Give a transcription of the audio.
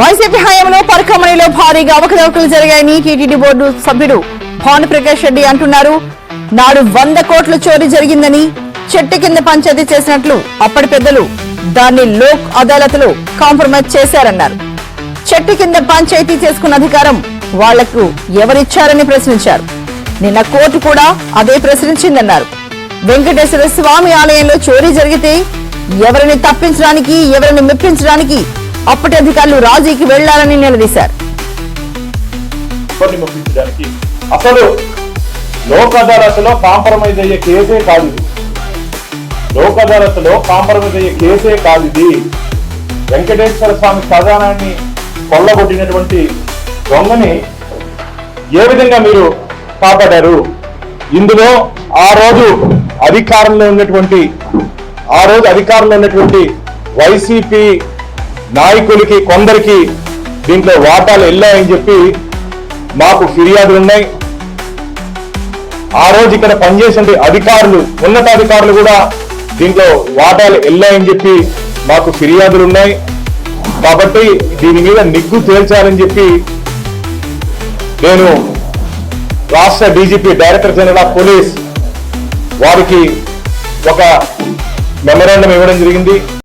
YCP హయాంలో పరికమణిలో భారీగా అవకతవకలు జరిగాయని టీటీడీ బోర్డు సభ్యుడు భానుప్రకాష్ రెడ్డి అంటున్నారు. నాడు వంద కోట్ల చోరీ జరిగిందని చెట్టు కింద పంచాయతీ చేసినట్లు అప్పటి పెద్దలు దాన్ని లోక్ అదాలత్లో కాంప్రమైజ్ చేశారన్నారు. చెట్టు కింద పంచాయతీ చేసుకున్న అధికారం వాళ్ళకు ఎవరిచ్చారని ప్రశ్నించారు. నిన్న కోర్టు కూడా అదే ప్రశ్నించిందన్నారు. వెంకటేశ్వర స్వామి ఆలయంలో చోరీ జరిగితే ఎవరిని తప్పించడానికి ఎవరిని మెప్పించడానికి అప్పటి అధికారులు రాజీకి వెళ్ళాలని నిలదీశారు. అసలు లోక్ అదాలత్లో కాంప్రమైజ్ అయ్యే కేసే కాదు. లోక్ అదాలత్లో కాంప్రమైజ్ అయ్యే కేసే కాదు ఇది. వెంకటేశ్వర స్వామి ఖజానాన్ని కొల్లగొట్టినటువంటి దొంగని ఏ విధంగా మీరు కాపాడారు? ఇందులో ఆ రోజు అధికారంలో ఉన్నటువంటి ఆ రోజు అధికారంలో ఉన్నటువంటి వైసీపీ నాయకులకి కొందరికి దీంట్లో వాటాలు వెళ్ళాయని చెప్పి మాకు ఫిర్యాదులు ఉన్నాయి. ఆ రోజు ఇక్కడ పనిచేసే అధికారులు ఉన్నతాధికారులు కూడా దీంట్లో వాటాలు వెళ్ళాయని చెప్పి మాకు ఫిర్యాదులు ఉన్నాయి. కాబట్టి దీని మీద నిగ్గు తేల్చాలని చెప్పి నేను రాష్ట్ర DGP director general of police వారికి ఒక మెమరాండం ఇవ్వడం జరిగింది.